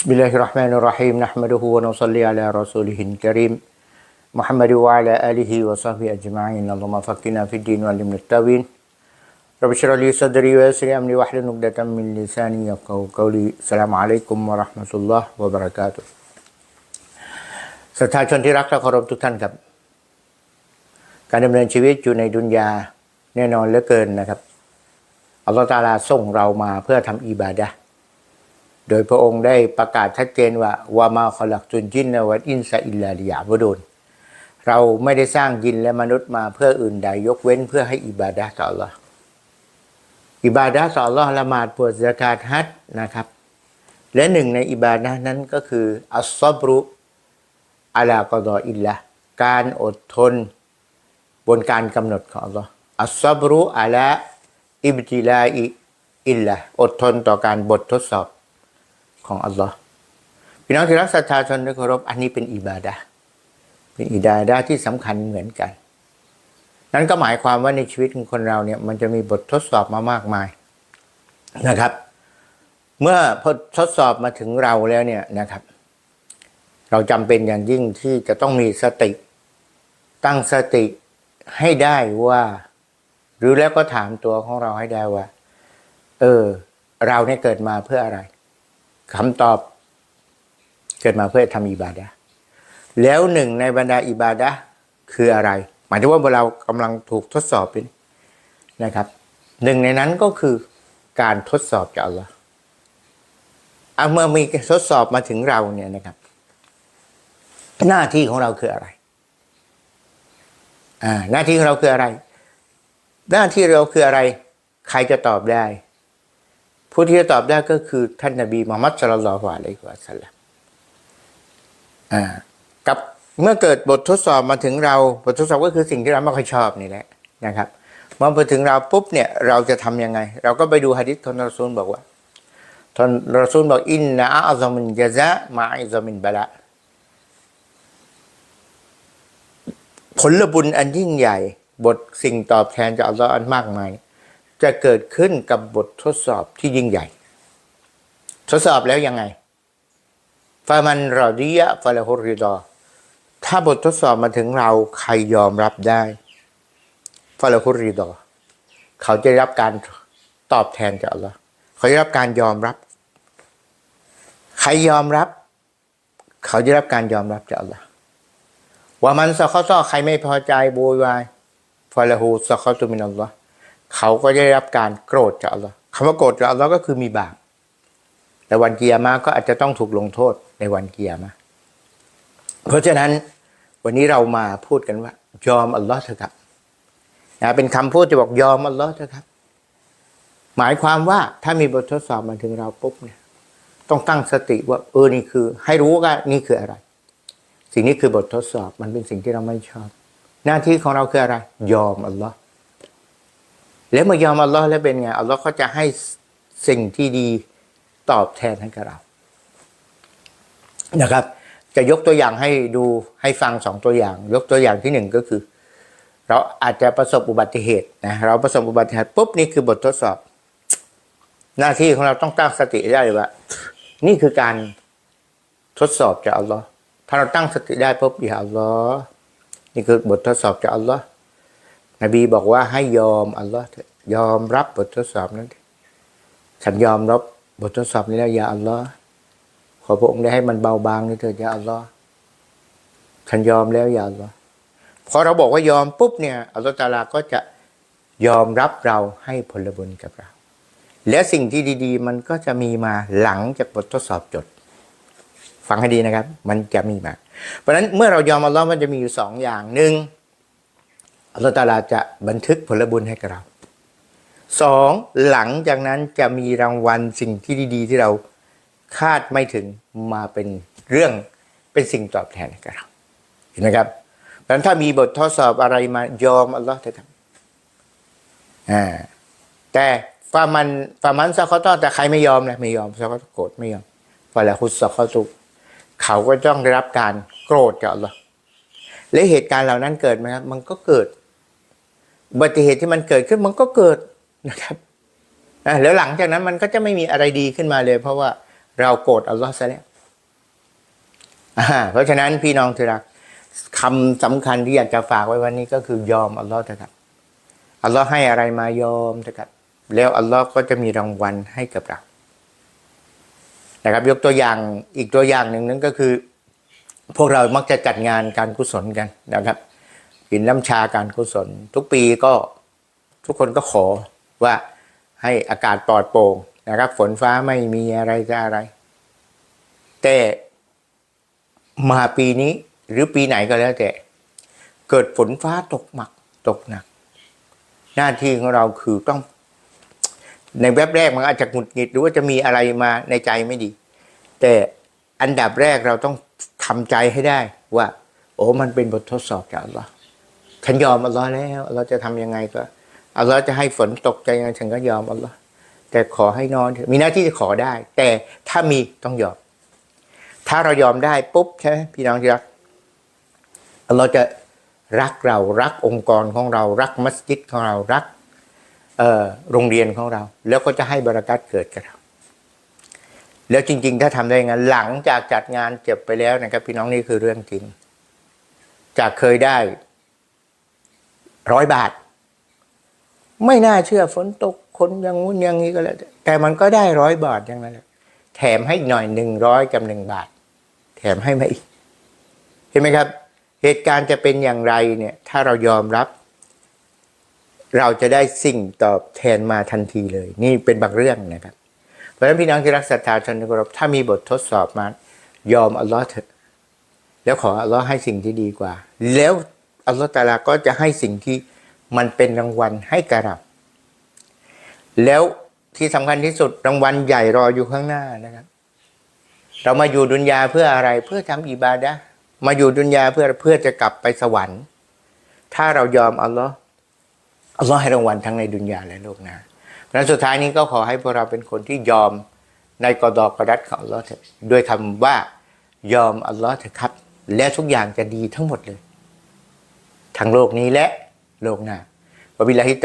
بسم الله الرحمن الرحيم نحمده ونصلي على رسوله الكريم محمد وعلى آله وصحبه أجمعين اللهم فقنا في الدين وعلمنا التاويل رب اشرح لي صدري ويسر لي أمري واحلل عقدة من لساني يفقهوا قولي السلام عليكم ورحمة الله وبركاته ศรัทธาชนที่รักและเคารพทุกท่านครับ การดำเนินชีวิตอยู่ในดุนยาแน่นอนเหลือเกินนะครับอัลลอฮฺตะอาลาส่งเรามาเพื่อทำอิบาดะห์ โดยพระองค์ได้ประกาศชัดเจนว่าวามาขลักจุนจินนวัดอินซาอิลลาลิยาบดุลเราไม่ได้สร้างยินและมนุษย์มาเพื่ออื่นใดยกเว้นเพื่อให้อิบาดะห์ต่อ Allah อิบาดะห์ต่อ Allah ละหมาดปวดซะกาตฮัจญ์นะครับ และหนึ่งในอิบาดะห์นั้นก็คืออัสซอบรุอาลากอดออิลละการอดทน บนการกำหนดของ Allah อัสซอบรุอาลาอิบติลาอิอิลละอดทนต่อการบททดสอบ ของอัลลอฮ์พี่น้องที่รักศรัทธาชนที่เคารพอันนี้เป็นอิบาดะเป็นอิบาดะที่สำคัญเหมือนกัน นั่นก็หมายความว่าในชีวิตของคนเราเนี่ยมันจะมีบททดสอบมามากมายนะครับ เมื่อพอทดสอบมาถึงเราแล้วเนี่ยนะครับ เราจำเป็นอย่างยิ่งที่จะต้องมีสติ ตั้งสติให้ได้ว่า หรือแล้วก็ถามตัวของเราให้ได้ว่า เออ เราเนี่ยเกิดมาเพื่ออะไร คำตอบ เกิดมาเพื่อทำอิบาดะแล้วหนึ่งในบรรดาอิบาดะคืออะไร หมายถึงว่าเรากำลังถูกทดสอบเป็นนะครับ หนึ่งในนั้นก็คือการทดสอบจากอัลลอฮ์เมื่อมีทดสอบมาถึงเราเนี่ยนะครับ หน้าที่ของเราคืออะไรอ่าหน้าที่ของเราคืออะไร หน้าที่เราคืออะไร ใครจะตอบได้ ผู้ที่จะตอบได้ก็คือท่านนบีมุฮัมมัดสุลลัลฮุอะลัยฮิวะสัลลัมกับเมื่อเกิดบททดสอบมาถึงเราบททดสอบก็คือสิ่งที่เราไม่ค่อยชอบนี่แหละนะครับเมื่อมาถึงเราปุ๊บเนี่ยเราจะทำยังไง เราก็ไปดูฮะดิษท่านรอซูลบอกว่าท่านรอซูลบอกอินนะอัลลอฮมินจาซะมาอิซามินบะละผลบุญอันยิ่งใหญ่ บทสิ่งตอบแทนจากอัลลอฮ์อันมากมาย จะเกิดขึ้นกับบททดสอบที่ยิ่งใหญ่ ทดสอบแล้วยังไงฟามันรอดียะฟาลาฮุริดอถ้าบททดสอบมาถึงเราใครยอมรับได้ฟาลาฮุริดอเขาจะรับการตอบแทนจากอัลลอฮ์เขาจะรับการยอมรับ ใครยอมรับ เขาจะรับการยอมรับจากอัลลอฮ์ว่ามันสะข้อซ้อใครไม่พอใจโวยวายฟาลาฮูสะข้อตุมินัลลอฮ์ เขาก็ได้รับการโกรธจากอัลลอฮ์คำว่าโกรธจากอัลลอฮ์ก็คือมีบาปแต่วันเกิยามะก็อาจจะต้องถูกลงโทษในวันเกิยามะเพราะฉะนั้นวันนี้เรามาพูดกันว่า ยอมอัลลอฮ์เถอะครับนะเป็นคำพูดที่บอกยอมอัลลอฮ์เถอะครับ หมายความว่าถ้ามีบททดสอบมาถึงเราปุ๊บเนี่ย ต้องตั้งสติว่าเออนี่คือ ให้รู้ว่านี่คืออะไร สิ่งนี้คือบททดสอบมันเป็นสิ่งที่เราไม่ชอบ หน้าที่ของเราคืออะไร ยอมอัลลอฮ์ แล้วเมื่อยอมอัลลอฮ์แล้วเป็นไงอัลลอฮ์ก็จะให้สิ่งที่ดีตอบแทนให้กับเรา นะครับ จะยกตัวอย่างให้ดูให้ฟังสองตัวอย่าง ยกตัวอย่างที่หนึ่งก็คือ เราอาจจะประสบอุบัติเหตุนะเราประสบอุบัติเหตุปุ๊บนี่คือบททดสอบ หน้าที่ของเราต้องตั้งสติได้เลยว่า นี่คือการทดสอบจากอัลลอฮ์ถ้าเราตั้งสติได้ปุ๊บอย่าอัลลอฮ์นี่คือบททดสอบจากอัลลอฮ์ นบีบอกว่าให้ยอมอัลลอฮ์ยอมรับบททดสอบนั้น ฉันยอมรับบททดสอบนี้แล้วอย่าอัลลอฮ์ขอพระองค์ได้ให้มันเบาบางนี่เถิดอย่าอัลลอฮ์ฉันยอมแล้วอย่าอัลลอฮ์พอเราบอกว่ายอมปุ๊บเนี่ยอัลลอฮ์ตาลาก็จะยอมรับเราให้ผลบุญกับเรา และสิ่งที่ดีๆ มันก็จะมีมาหลังจากบททดสอบจด ฟังให้ดีนะครับ มันจะมีมา เพราะฉะนั้นเมื่อเรายอมอัลลอฮ์มันจะมีอยู่สองอย่างหนึ่ง อัลลอฮ์ตาลาจะบันทึกผลบุญให้กับเราสองหลังจากนั้นจะมีรางวัลสิ่งที่ดี ๆ ที่เราคาดไม่ถึงมาเป็นเรื่องเป็นสิ่งตอบแทนให้กับเราเห็นไหมครับเพราะฉะนั้นถ้ามีบททดสอบอะไรมายอมอัลลอฮ์เถอะครับอ่าแต่ฟามันฟามันซะเขาต้อแต่ใครไม่ยอมนะไม่ยอมซะเขาโกรธไม่ยอมฟาละฮุสซะเขาตุกเขาก็ต้องได้รับการโกรธจากอัลลอฮ์และเหตุการณ์เหล่านั้นเกิดไหมครับมันก็เกิด อุบัติเหตุที่มันเกิดขึ้นมันก็เกิดนะครับแล้วหลังจากนั้นมันก็จะไม่มีอะไรดีขึ้นมาเลย เพราะว่าเราโกรธอัลลอฮ์ซะแล้วเพราะฉะนั้นพี่น้องที่รักคำสำคัญที่อยากจะฝากไว้วันนี้ก็คือยอมอัลลอฮ์เถอะครับอัลลอฮ์ให้อะไรมายอมเถอะครับแล้วอัลลอฮ์ก็จะมีรางวัลให้กับเรานะครับยกตัวอย่างอีกตัวอย่างหนึ่งนั่นก็คือ พวกเรามักจะจัดงานการกุศลกันนะครับ กินน้ำชาการกุศล ทุกปีก็ทุกคนก็ขอว่าให้อากาศปลอดโปร่งนะครับ ฝนฟ้าไม่มีอะไรจะอะไร แต่มาปีนี้หรือปีไหนก็แล้วแต่ เกิดฝนฟ้าตกหมักตกหนัก หน้าที่ของเราคือต้อง ในแวบแรกมันอาจจะหงุดหงิดหรือว่าจะมีอะไรมาในใจไม่ดี แต่อันดับแรกเราต้องทำใจให้ได้ว่า โอ้มันเป็นบททดสอบจากอัลลอฮ์ ฉันยอมอัลลอฮ์แล้วอัลลอฮ์จะทำยังไงก็อัลลอฮ์จะให้ฝนตกใจยังไงฉันก็ยอมอัลลอฮ์แต่ขอให้นอนมีหน้าที่จะขอได้ แต่ถ้ามีต้องยอม ถ้าเรายอมได้ปุ๊บใช่ไหมพี่น้องที่รักอัลลอฮ์จะรักเรารักองค์กรของเรา รักมัสยิดของเรารักโรงเรียนของเรา แล้วก็จะให้บารักัตเกิดกับเราแล้วจริง ๆ ถ้าทำได้งั้นหลังจากจัดงานเจ็บไปแล้วนะครับ พี่น้องนี่คือเรื่องจริง จากเคยได้ ร้อยบาท ไม่น่าเชื่อฝนตกคนย่างงู้นย่างนี้ก็แล้ว แต่มันก็ได้ร้อยบาทอย่างนั้นแหละแถมให้หน่อยหนึ่งร้อยกับหนึ่งบาท แถมให้มาอีก เห็นไหมครับ เหตุการณ์จะเป็นอย่างไรเนี่ย ถ้าเรายอมรับ เราจะได้สิ่งตอบแทนมาทันทีเลย นี่เป็นบางเรื่องนะครับ เพราะฉะนั้นพี่น้องที่รักศรัทธาชนที่เคารพถ้ามีบททดสอบมายอมอัลลอฮ์เถอะแล้วขออัลลอฮ์ให้สิ่งที่ดีกว่า แล้ว อัลลอฮ์ตาลาก็จะให้สิ่งที่มันเป็นรางวัลให้กับเราแล้วที่สำคัญที่สุดรางวัลใหญ่รออยู่ข้างหน้านะครับ เรามาอยู่ดุนยาเพื่ออะไรเพื่อทำอิบาดะมาอยู่ดุนยาเพื่อเพื่อจะกลับไปสวรรค์ ถ้าเรายอมอัลลอฮ์อัลลอฮ์ให้รางวัลทั้งในดุนยาและโลกหน้าเพราะฉะนั้นสุดท้ายนี้ก็ขอให้พวกเราเป็นคนที่ยอมในกอดอกกระดัดของอัลลอฮ์ด้วยคำว่ายอมอัลลอฮ์เถอะครับ และทุกอย่างจะดีทั้งหมดเลย ทั้งโลกนี้และโลกหน้าวะบิลลาฮิต